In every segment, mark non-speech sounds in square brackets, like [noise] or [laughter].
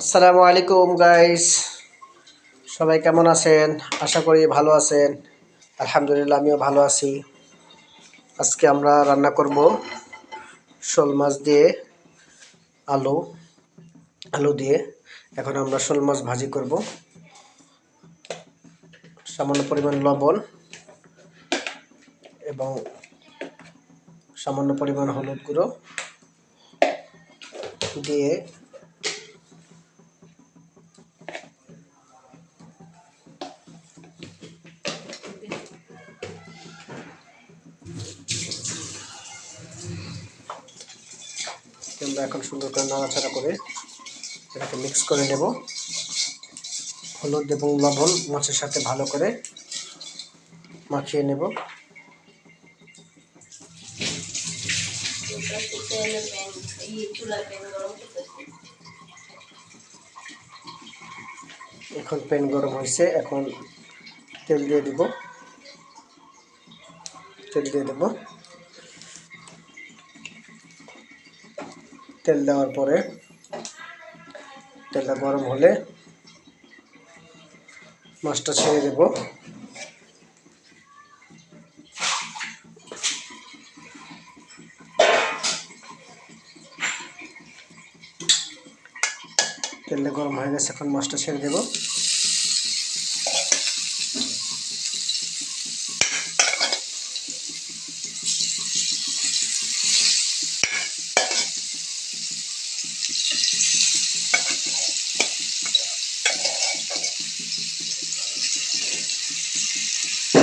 আসসালামু আলাইকুম গাইস সবাই কেমন আছেন? আশা করি ভালো আছেন। আলহামদুলিল্লাহ, আমিও ভালো আছি। আজকে আমরা রান্না করব শোল মাছ দিয়ে আলু আলু দিয়ে। এখন আমরা শোল মাছ ভাজি করব। সামান্য পরিমাণ লবণ এবং সামান্য পরিমাণ হলুদ গুঁড়ো দিয়ে আমরা এখন সুন্দর করে নাড়াচাড়া করে এটাকে মিক্স করে নেব। হলুদ এবং লবণ মাছের সাথে ভালো করে মাখিয়ে নেব। এখন প্যান গরম হয়েছে, এখন তেল দিয়ে দিব। তেল দিয়ে দেব। তেল দেওয়ার পরে, তেলটা গরম হলে মাছটা ছেড়ে দেব। তেলটা গরম হয়ে গেছে, এখন মাছটা ছেড়ে দেব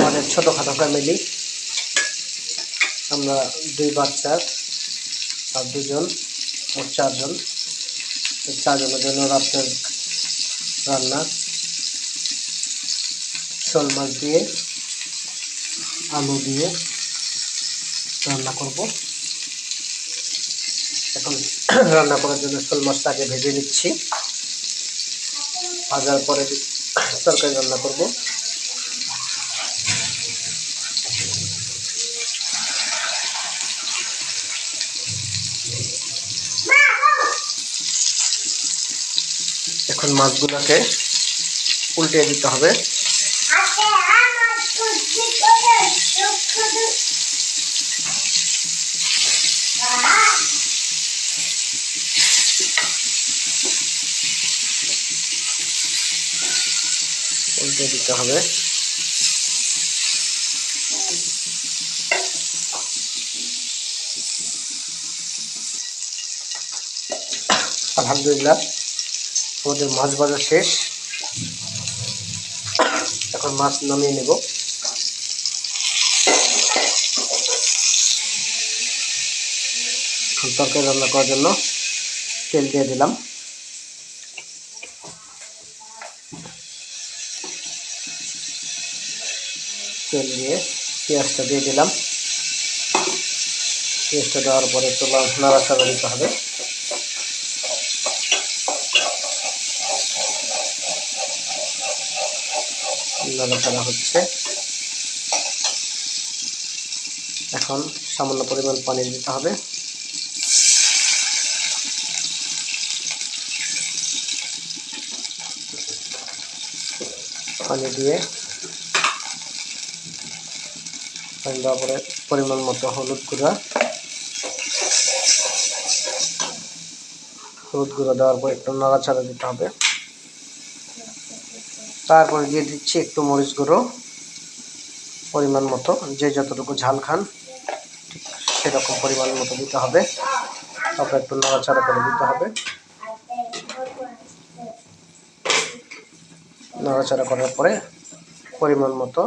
আমাদের ছোটোখাটো ফ্যামিলি আমরা দুই বাচ্চার আর দুজন ও চারজন। চারজনের জন্য রাত্রের রান্না। শোল মাছ দিয়ে, আলু দিয়ে রান্না করব। এখন [clears throat] রান্না করার জন্য শোল মাছটাকে ভেজে নিচ্ছি। ভাজার পরে তরকারি রান্না করব। এখন মাছগুলোকে উল্টে দিতে হবে। উল্টে দিতে হবে। আলহামদুলিল্লাহ। আমাদের মাছ ভাজা শেষ। এখন মাছ নামিয়ে নেব। তরকারি রান্না করার জন্য তেল দিয়ে দিলাম। তেল দিয়ে পেঁয়াজটা দিয়ে দিলাম। পেঁয়াজটা দেওয়ার পরে একটু নাড়াচাড়া দিতে হবে। নাড়াচাড়া হচ্ছে। এখন সামান্য পরিমাণ পানি দিতে হবে। পানি দিয়ে পানি দেওয়ার পরে পরিমাণ মতো হলুদ গুঁড়া। হলুদ গুঁড়া দেওয়ার পর একটু নাড়াচাড়া দিতে হবে। তারপরে দিয়ে দিচ্ছি একটু মরিচ গুঁড়ো পরিমাণ মতো, যে যতটুকু ঝাল খান, ঠিক সেরকম পরিমাণ মতো দিতে হবে। তারপর একটু নাড়াচাড়া করে দিতে হবে। নাড়াচাড়া করার পরে পরিমাণ মতো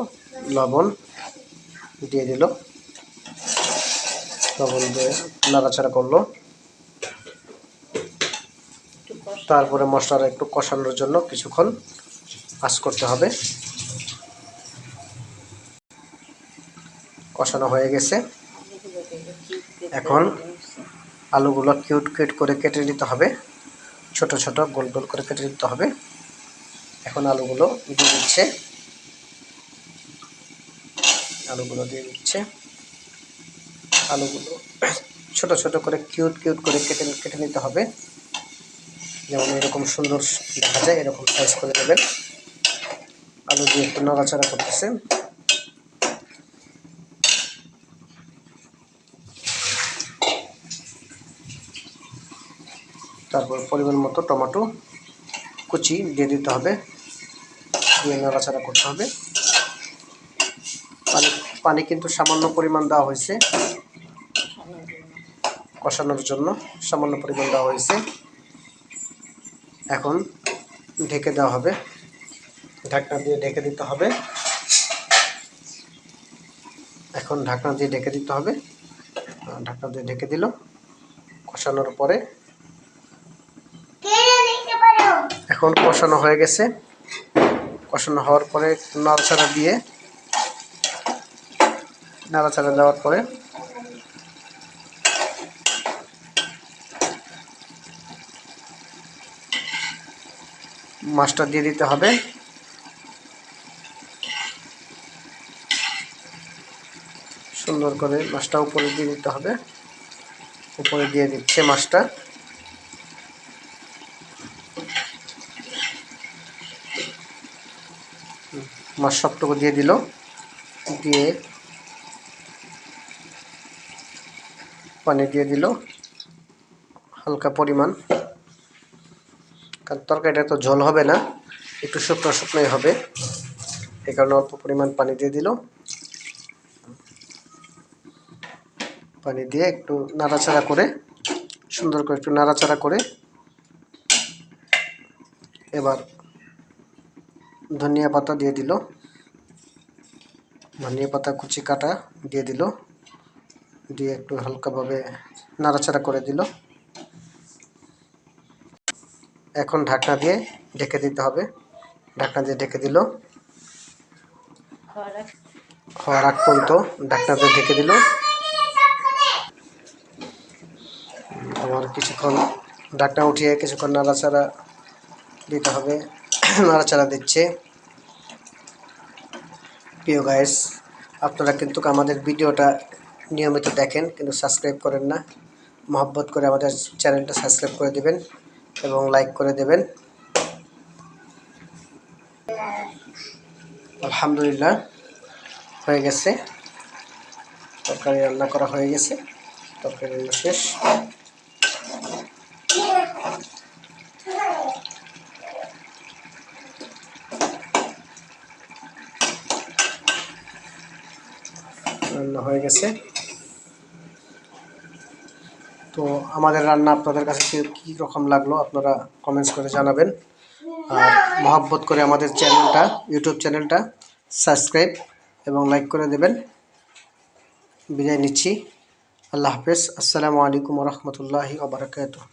লবণ দিয়ে দিল। লবণ দিয়ে নাড়াচাড়া করল। তারপরে মশলাটা একটু কষানোর জন্য কিছুক্ষণ আঁচ করতে হবে। কষানো হয়ে গেছে। এখন আলুগুলো কিউট কিউট করে কেটে নিতে হবে। ছোট ছোট গোল গোল করে কেটে নিতে হবে। এখন আলুগুলো দিয়ে দিচ্ছে। আলুগুলো দিয়ে দিচ্ছে। আলুগুলো ছোট ছোট করে কিউট কিউট করে কেটে কেটে নিতে হবে। যেমন এরকম সুন্দর দেখা যায়, এরকম সাইজ করে দেবেন দিয়ে একটু নড়াচড়া করতেছে। তারপর পরিমাণ মতো টমেটো কুচি দিয়ে দিতে হবে, দিয়ে নাড়াচাড়া করতে হবে। পানি পানি কিন্তু সামান্য পরিমাণ দেওয়া হয়েছে। কষানোর জন্য সামান্য পরিমাণ দেওয়া হয়েছে। এখন ঢেকে দেওয়া হবে। ঢাকনা দিয়ে ঢেকে দিতে হবে। এখন ঢাকনা দিয়ে ঢেকে দিতে হবে। ঢাকনা দিয়ে ঢেকে দিল। কষানোর পরে এখন কষানো হয়ে গেছে। কষানো হওয়ার পরে নাড়াচাড়া দিয়ে নাড়াচাড়া দেওয়ার পরে মাছটা দিয়ে দিতে হবে। সুন্দর করে মাছটা উপরে দিয়ে দিতে হবে। উপরে দিয়ে দিচ্ছে মাছটা। মাছ সবটুকু দিয়ে দিল। দিয়ে পানি দিয়ে দিল। হালকা পরিমাণ। কারণ তরকারিটা তো ঝোল হবে না, একটু শুকনো শুকনোই হবে। এই কারণে অল্প পরিমাণ পানি দিয়ে দিল। পানি দিয়ে একটু নাড়াচাড়া করে সুন্দর করে একটু নাড়াচাড়া করে এবার ধনিয়া পাতা দিয়ে দিল। ধনিয়া পাতা কুচি কাটা দিয়ে দিল। দিয়ে একটু হালকাভাবে নাড়াচাড়া করে দিল। এখন ঢাকনা দিয়ে ঢেকে দিতে হবে। ঢাকনা দিয়ে ঢেকে দিল। হওয়ার আগ পর্যন্ত ঢাকনা দিয়ে ঢেকে দিল। কিছুক্ষণ ঢাকনা উঠিয়ে কিছুক্ষণ নাড়াচাড়া দিতে হবে। [clears throat] নাড়াচাড়া দিচ্ছে। প্রিয় গাইস, আপনারা কিন্তু আমাদের ভিডিওটা নিয়মিত দেখেন, কিন্তু সাবস্ক্রাইব করেন না। মহব্বত করে আমাদের চ্যানেলটা সাবস্ক্রাইব করে দেবেন এবং লাইক করে দেবেন। আলহামদুলিল্লাহ, হয়ে গেছে। তরকারি রান্না করা হয়ে গেছে। তরকারি শেষ রান্না হয়ে গেছে। তো আমাদের রান্না আপনাদের কাছে কি রকম লাগল আপনারা কমেন্টস করে জানাবেন। আর মহাব্বত করে আমাদের চ্যানেলটা ইউটিউব চ্যানেলটা সাবস্ক্রাইব এবং লাইক করে দেবেন। বিদায় নিচ্ছি। আল্লাহ হাফেজ। আসসালামু আলাইকুম রহমতুল্লাহি ওবরাকাতুহ